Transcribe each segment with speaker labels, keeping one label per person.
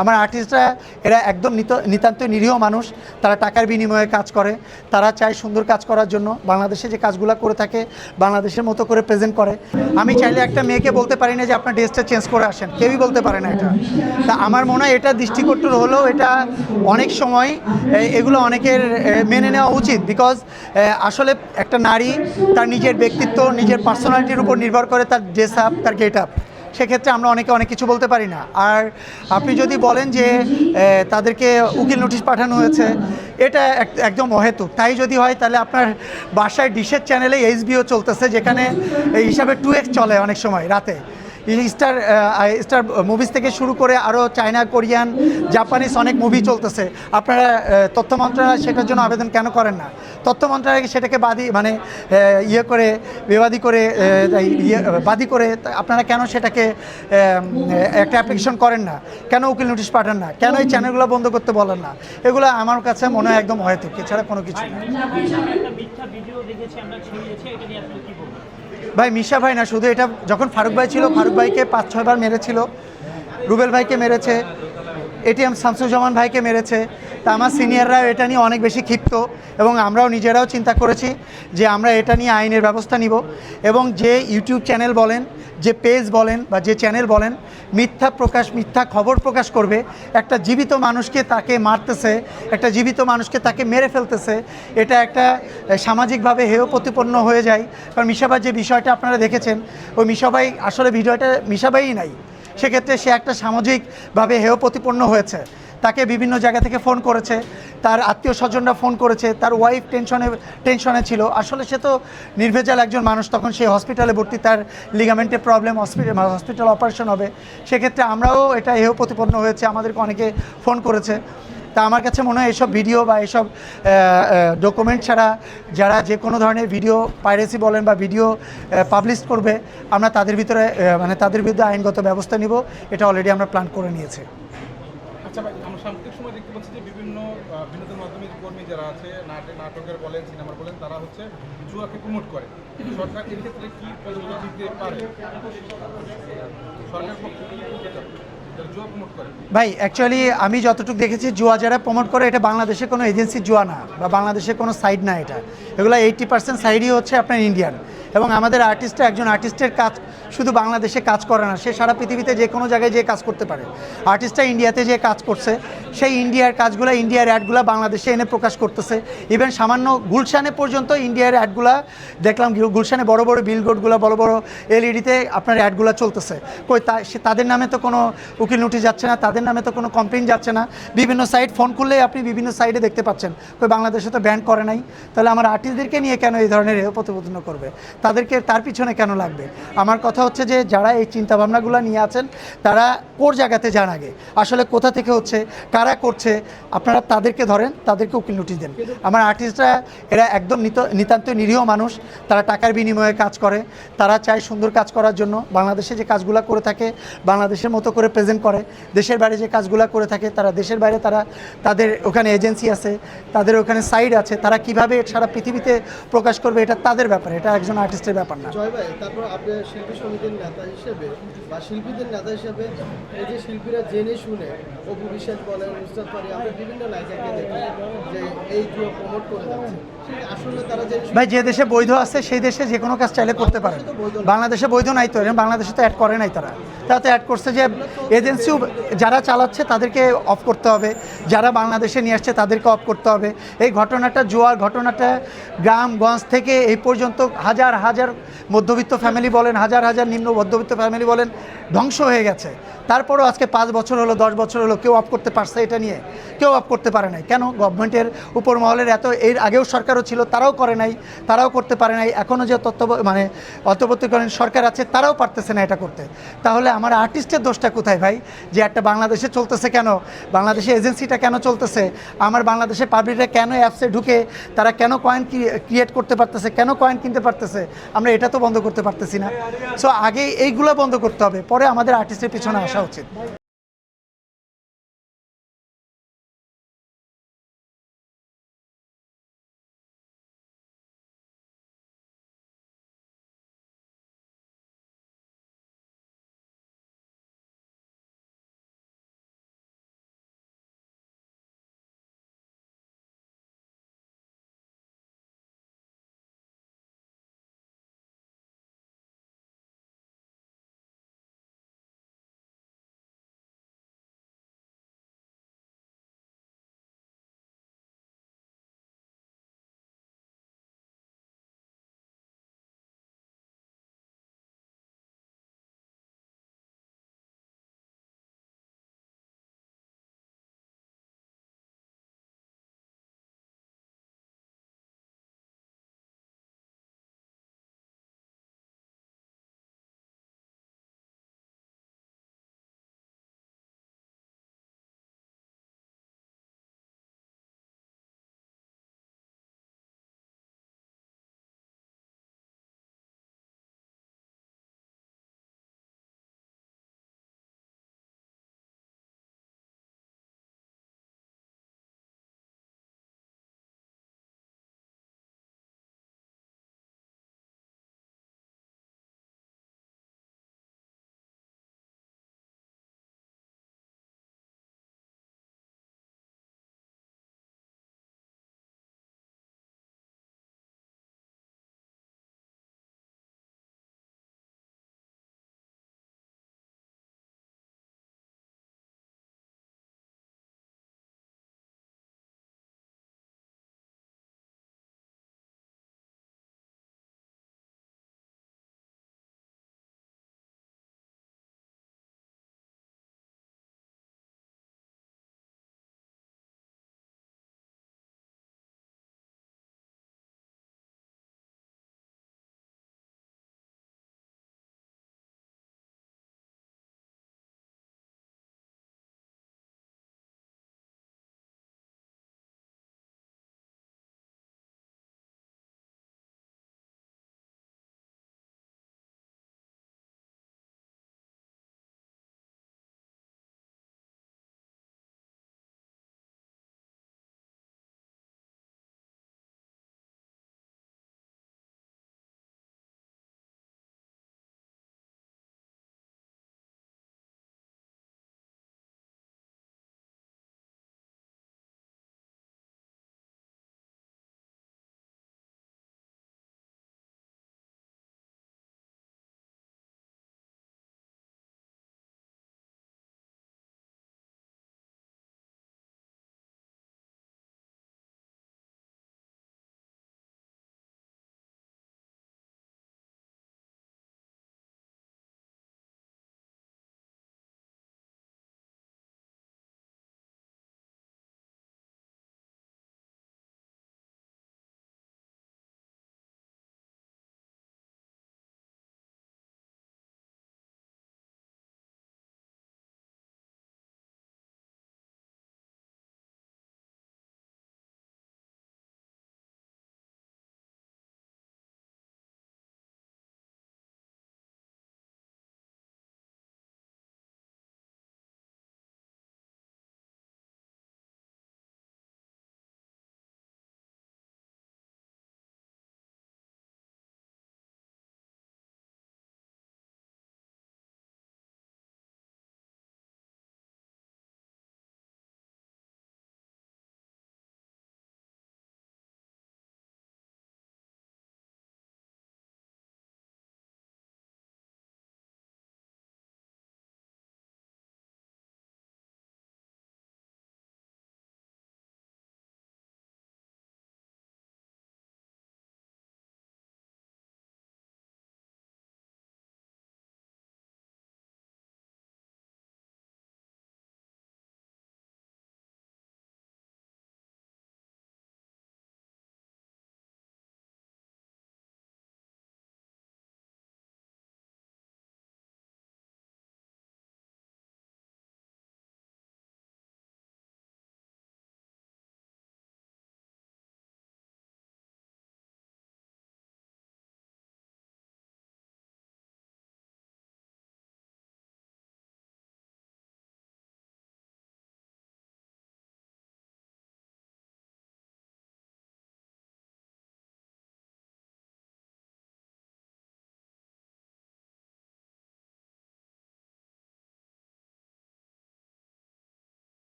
Speaker 1: আমার আর্টিস্টরা এরা একদম নিত, নিতান্ত নিরীহ মানুষ। তারা টাকার বিনিময়ে কাজ করে। তারা চায় সুন্দর কাজ করার জন্য। বাংলাদেশে যে কাজগুলো করে থাকে, বাংলাদেশের মতো করে প্রেজেন্ট করে। আমি চাইলে একটা মেয়েকে বলতে পারি না যে আপনার ড্রেসটা চেঞ্জ করে আসেন। কেউই বলতে পারে না এটা। তা আমার মনে হয় এটা দৃষ্টিকটুর হলেও এটা অনেক সময় এগুলো অনেকের মেনে নেওয়া উচিত। বিকজ আসলে একটা নারী তার নিজের ব্যক্তিত্ব, নিজের পার্সোনালিটির উপর নির্ভর করে তার ড্রেস আপ তার গেট আপ সেক্ষেত্রে আমরা অনেকে অনেক কিছু বলতে পারি না। আর আপনি যদি বলেন যে তাদেরকে উকিল নোটিশ পাঠানো হয়েছে, এটা এক- একদম অহেতুক। তাই যদি হয়, তাহলে আপনার বাসায় ডিশের চ্যানেলে এইচবিও চলতেছে, যেখানে এই হিসাবে টু এক্স চলে অনেক সময়, রাতে। স্টার স্টার মুভিজ থেকে শুরু করে আরও চায়না কোরিয়ান জাপানিজ অনেক মুভি চলতেছে। আপনারা তথ্য মন্ত্রণালয় সেটার জন্য আবেদন কেন করেন না? তথ্য মন্ত্রণালয় সেটাকে বাদী মানে ইয়ে করে, বিবাদী করে ইয়ে বাদী করে আপনারা কেন সেটাকে একটা অ্যাপ্লিকেশন করেন না? কেন উকিল নোটিশ পাঠান না? কেন এই চ্যানেলগুলো বন্ধ করতে বলেন না? এগুলো আমার কাছে মনে হয় একদম অহেতুক, এছাড়া কোনো কিছু না। ভাই, মিশা ভাই না, শুধু এটা যখন ফারুক ভাই ছিল, ফারুক ভাইকে পাঁচ ছয়বার মেরেছিল রুবেল ভাইকে মেরেছে এটিএম শামসুজ্জামান ভাইকে মেরেছে তা আমার সিনিয়ররাও এটা নিয়ে অনেক বেশি ক্ষিপ্ত এবং আমরাও নিজেরাও চিন্তা করেছি যে আমরা এটা নিয়ে আইনের ব্যবস্থা নিব এবং যে ইউটিউব চ্যানেল বলেন, যে পেজ বলেন বা যে চ্যানেল বলেন, মিথ্যা প্রকাশ, মিথ্যা খবর প্রকাশ করবে। একটা জীবিত মানুষকে তাকে মারতেছে, একটা জীবিত মানুষকে তাকে মেরে ফেলতেছে, এটা একটা সামাজিকভাবে হেয় প্রতিপন্ন হয়ে যায়। কারণ মিশাবাই যে বিষয়টা আপনারা দেখেছেন, ওই মিশাবাই আসলে ভিডিওটা মিশাবাই নাই। সেক্ষেত্রে সে একটা সামাজিকভাবে হেয় প্রতিপন্ন হয়েছে। তাকে বিভিন্ন জায়গা থেকে ফোন করেছে, তার আত্মীয় স্বজনরা ফোন করেছে, তার ওয়াইফ টেনশনে টেনশনে ছিল। আসলে সে তো নির্ভেজাল একজন মানুষ, তখন সে হসপিটালে ভর্তি, তার লিগামেন্টের প্রবলেম হসপিটাল হসপিটাল অপারেশন হবে। সেক্ষেত্রে আমরাও এটা হেয় প্রতিপন্ন হয়েছে, আমাদেরকে অনেকে ফোন করেছে। তা আমার কাছে মনে হয় এসব ভিডিও বা এসব ডকুমেন্ট ছাড়া যারা যে কোনো ধরনের ভিডিও পাইরেসি বলেন বা ভিডিও পাবলিশ করবে, আমরা তাদের ভিতরে মানে তাদের বিরুদ্ধে আইনগত ব্যবস্থা নিব। এটা অলরেডি আমরা প্ল্যান করে নিয়েছি।
Speaker 2: আচ্ছা ভাই, আমরা সাম্প্রতিক সময় দেখতে পাচ্ছি যে বিভিন্ন বিনোদন কর্মী যারা আছে, নাটক, নাটকের বলেন, সিনেমার বলেন, তারা হচ্ছে জুয়াকে প্রমোট করে। সরকার এর ক্ষেত্রে কি পদক্ষেপ দিতে পারে? সরকার পক্ষ
Speaker 1: ভাই অ্যাকচুয়ালি আমি যতটুকু দেখেছি, জুয়া যারা প্রমোট করে, এটা বাংলাদেশে কোনো এজেন্সি জুয়া না, বা বাংলাদেশে কোনো সাইড না এটা। এগুলো এইটি পার্সেন্ট সাইডই হচ্ছে আপনার ইন্ডিয়ান এবং আমাদের আর্টিস্টরা একজন আর্টিস্টের কাজ, শুধু বাংলাদেশে কাজ করে না, সে সারা পৃথিবীতে যে কোনো জায়গায় যে কাজ করতে পারে। আর্টিস্টরা ইন্ডিয়াতে যে কাজ করছে, সেই ইন্ডিয়ার কাজগুলো ইন্ডিয়ার অ্যাডগুলো বাংলাদেশে এনে প্রকাশ করতেছে। ইভেন সামান্য গুলশানে পর্যন্ত ইন্ডিয়ার অ্যাডগুলা দেখলাম গুলশানে বড় বড় বিলবোর্ডগুলো বড় বড় এলইডিতে আপনার অ্যাডগুলো চলতেছে। কই তা, সে- তাদের নামে তো কোনো উকিল নোটিশ যাচ্ছে না, তাদের নামে তো কোনো কমপ্লেন যাচ্ছে না। বিভিন্ন সাইট ফোন করলেই আপনি বিভিন্ন সাইডে দেখতে পাচ্ছেন। কই বাংলাদেশে তো ব্যান করে নাই। তাহলে আমার আর্টিস্টদেরকে নিয়ে কেন এই ধরনের প্রতিপন্ন করবে? তাদেরকে তার পিছনে কেন লাগবে? আমার কথা হচ্ছে যে, যারা এই চিন্তাভাবনাগুলো নিয়ে আছেন, তারা কোর জায়গাতে যান আগে। আসলে কোথা থেকে হচ্ছে, কারা করছে, আপনারা তাদেরকে ধরেন, তাদেরকে উকিল নোটিশ দেন। আমার আর্টিস্টরা এরা একদম নিত নিতান্ত নিরীহ মানুষ। তারা টাকার বিনিময়ে কাজ করে। তারা চায় সুন্দর কাজ করার জন্য। বাংলাদেশে যে কাজগুলো করে থাকে, বাংলাদেশের মতো করে প্রেজেন্ট করে। দেশের বাইরে যে কাজগুলো করে থাকে, তারা দেশের বাইরে তারা, তাদের ওখানে এজেন্সি আছে, তাদের ওখানে সাইড আছে। তারা কীভাবে সারা পৃথিবীতে প্রকাশ করবে, এটা তাদের ব্যাপার। এটা একজন আর্টিস্টের ব্যাপার না।
Speaker 3: জয় ভাই তারপর আপনি শিল্পী সমিতির নেতা হিসেবে বা শিল্পীদের নেতা হিসেবে এই যে শিল্পীরা জেনে শুনে অপু বিশ্বাস বলেন উস্তাদ পারি আমরা বিভিন্ন নায়িকাকে দেখি যে এই জুয়া প্রমোট করে যাচ্ছে।
Speaker 1: ভাই যে দেশে বৈধ আছে সেই দেশে যে কোনো কাজ চাইলে করতে পারে বাংলাদেশে বৈধ নাই তো বাংলাদেশে তো অ্যাড করে নাই তারা। তারা তো অ্যাড করছে যে এজেন্সিও যারা চালাচ্ছে তাদেরকে অফ করতে হবে। যারা বাংলাদেশে নিয়ে আসছে তাদেরকে অফ করতে হবে। এই ঘটনাটা জোয়ার ঘটনাটা গ্রামগঞ্জ থেকে এই পর্যন্ত হাজার হাজার মধ্যবিত্ত ফ্যামিলি বলেন, হাজার হাজার নিম্ন মধ্যবিত্ত ফ্যামিলি বলেন, ধ্বংস হয়ে গেছে। তারপরও আজকে পাঁচ বছর হলো, দশ বছর হলো, কেউ অফ করতে পারছে এটা নিয়ে? কেউ অফ করতে পারে নাই। কেন? গভর্নমেন্টের উপর মহলের এত, এর আগেও সরকারও ছিল, তারাও করে নাই, তারাও করতে পারে নাই। এখনও যে তত্ত্ব মানে অন্তর্বর্তীকালীন সরকার আছে, তারাও পারতেছে না এটা করতে। তাহলে আমার আর্টিস্টের দোষটা কোথায় ভাই? যে একটা বাংলাদেশে চলতেছে কেন? বাংলাদেশে এজেন্সিটা কেন চলতেছে? আমার বাংলাদেশে পাবলিকরা কেন অ্যাপসে ঢুকে, তারা কেন কয়েন ক্রিয়েট করতে পারতেছে? কেন কয়েন কিনতে পারতেছে? আমরা এটা তো বন্ধ করতে পারতেছি না। সো আগে এইগুলো বন্ধ করতে হবে, পরে আমাদের আর্টিস্টের পিছনে আসা উচিত।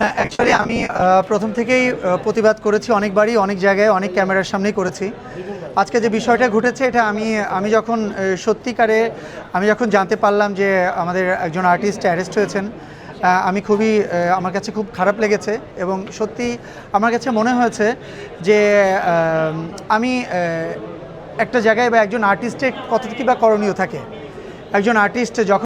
Speaker 1: অ্যাকচুয়ালি আমি প্রথম থেকেই প্রতিবাদ করেছি অনেকবারই, অনেক জায়গায়, অনেক ক্যামেরার সামনেই করেছি। আজকে যে বিষয়টা ঘটেছে, এটা আমি আমি যখন সত্যিকারে, আমি যখন জানতে পারলাম যে আমাদের একজন আর্টিস্ট অ্যারেস্ট হয়েছেন আমি খুবই আমার কাছে খুব খারাপ লেগেছে এবং সত্যি আমার কাছে মনে হয়েছে যে আমি একটা জায়গায় বা একজন আর্টিস্টের কত কি বা করণীয় থাকে? একজন আর্টিস্ট যখন